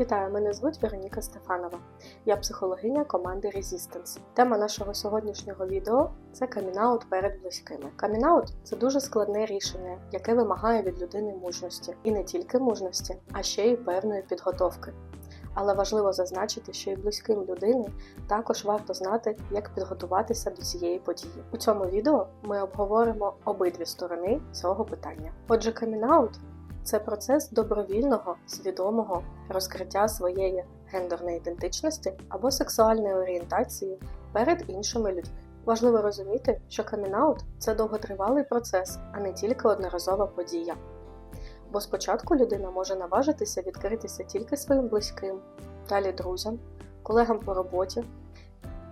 Вітаю, мене звуть Вероніка Стефанова. Я психологиня команди Resistance. Тема нашого сьогоднішнього відео це камінаут перед близькими. Камінаут це дуже складне рішення, яке вимагає від людини мужності. І не тільки мужності, а ще й певної підготовки. Але важливо зазначити, що і близьким людини також варто знати, як підготуватися до цієї події. У цьому відео ми обговоримо обидві сторони цього питання. Отже, камінаут це процес добровільного, свідомого розкриття своєї гендерної ідентичності або сексуальної орієнтації перед іншими людьми. Важливо розуміти, що камінаут це довготривалий процес, а не тільки одноразова подія. Бо спочатку людина може наважитися відкритися тільки своїм близьким, далі друзям, колегам по роботі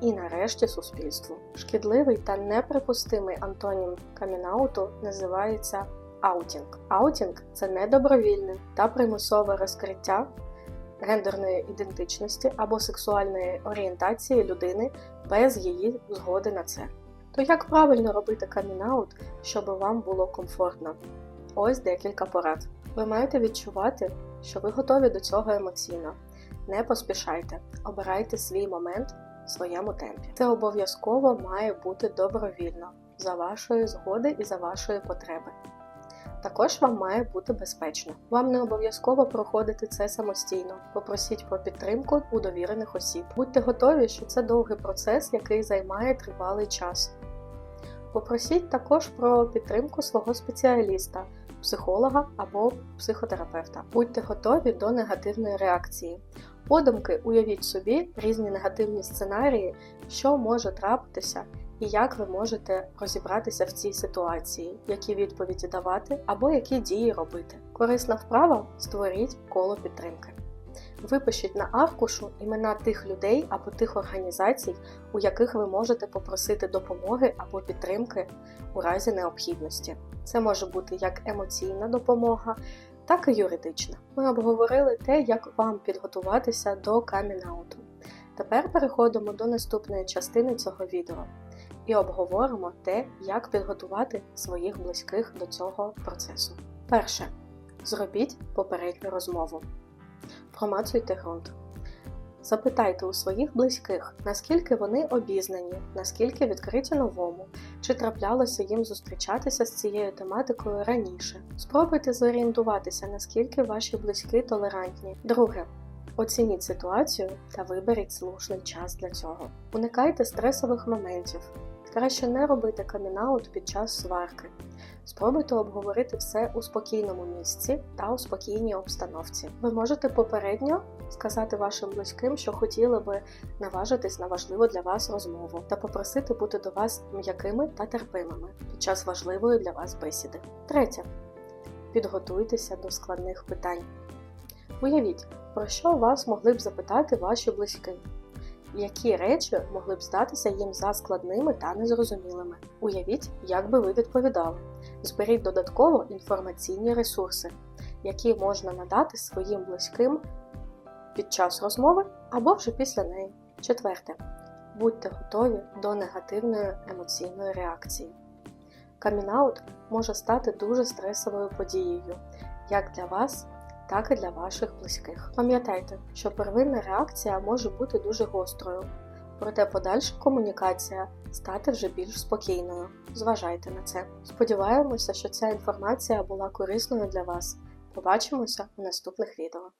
і нарешті суспільству. Шкідливий та неприпустимий антонім камінауту називається аутінг. Аутінг це недобровільне та примусове розкриття гендерної ідентичності або сексуальної орієнтації людини без її згоди на це. То як правильно робити камінаут, щоб вам було комфортно? Ось декілька порад. Ви маєте відчувати, що ви готові до цього емоційно. Не поспішайте, обирайте свій момент в своєму темпі. Це обов'язково має бути добровільно, за вашої згоди і за вашої потреби. Також вам має бути безпечно. Вам не обов'язково проходити це самостійно. Попросіть про підтримку у довірених осіб. Будьте готові, що це довгий процес, який займає тривалий час. Попросіть також про підтримку свого спеціаліста, психолога або психотерапевта. Будьте готові до негативної реакції. Подумки уявіть собі різні негативні сценарії, що може трапитися і як ви можете розібратися в цій ситуації, які відповіді давати або які дії робити. Корисна вправа створіть коло підтримки. Випишіть на аркушу імена тих людей або тих організацій, у яких ви можете попросити допомоги або підтримки у разі необхідності. Це може бути як емоційна допомога, так і юридична. Ми обговорили те, як вам підготуватися до камінауту. Тепер переходимо до наступної частини цього відео і обговоримо те, як підготувати своїх близьких до цього процесу. Перше. Зробіть попередню розмову. Промацуйте ґрунт. Запитайте у своїх близьких, наскільки вони обізнані, наскільки відкриті новому, чи траплялося їм зустрічатися з цією тематикою раніше. Спробуйте зорієнтуватися, наскільки ваші близькі толерантні. Друге. Оцініть ситуацію та виберіть слушний час для цього. Уникайте стресових моментів. Краще не робити камінаут під час сварки. Спробуйте обговорити все у спокійному місці та у спокійній обстановці. Ви можете попередньо сказати вашим близьким, що хотіли би наважитись на важливу для вас розмову та попросити бути до вас м'якими та терпимими під час важливої для вас бесіди. Третє. Підготуйтеся до складних питань. Уявіть, про що вас могли б запитати ваші близькі які речі могли б здатися їм за складними та незрозумілими. Уявіть, як би ви відповідали. Зберіть додатково інформаційні ресурси, які можна надати своїм близьким під час розмови або вже після неї. Четверте. Будьте готові до негативної емоційної реакції. Камінаут може стати дуже стресовою подією, як для вас, так і для ваших близьких. Пам'ятайте, що первинна реакція може бути дуже гострою, проте подальша комунікація стати вже більш спокійною. Зважайте на це. Сподіваємося, що ця інформація була корисною для вас. Побачимося у наступних відео.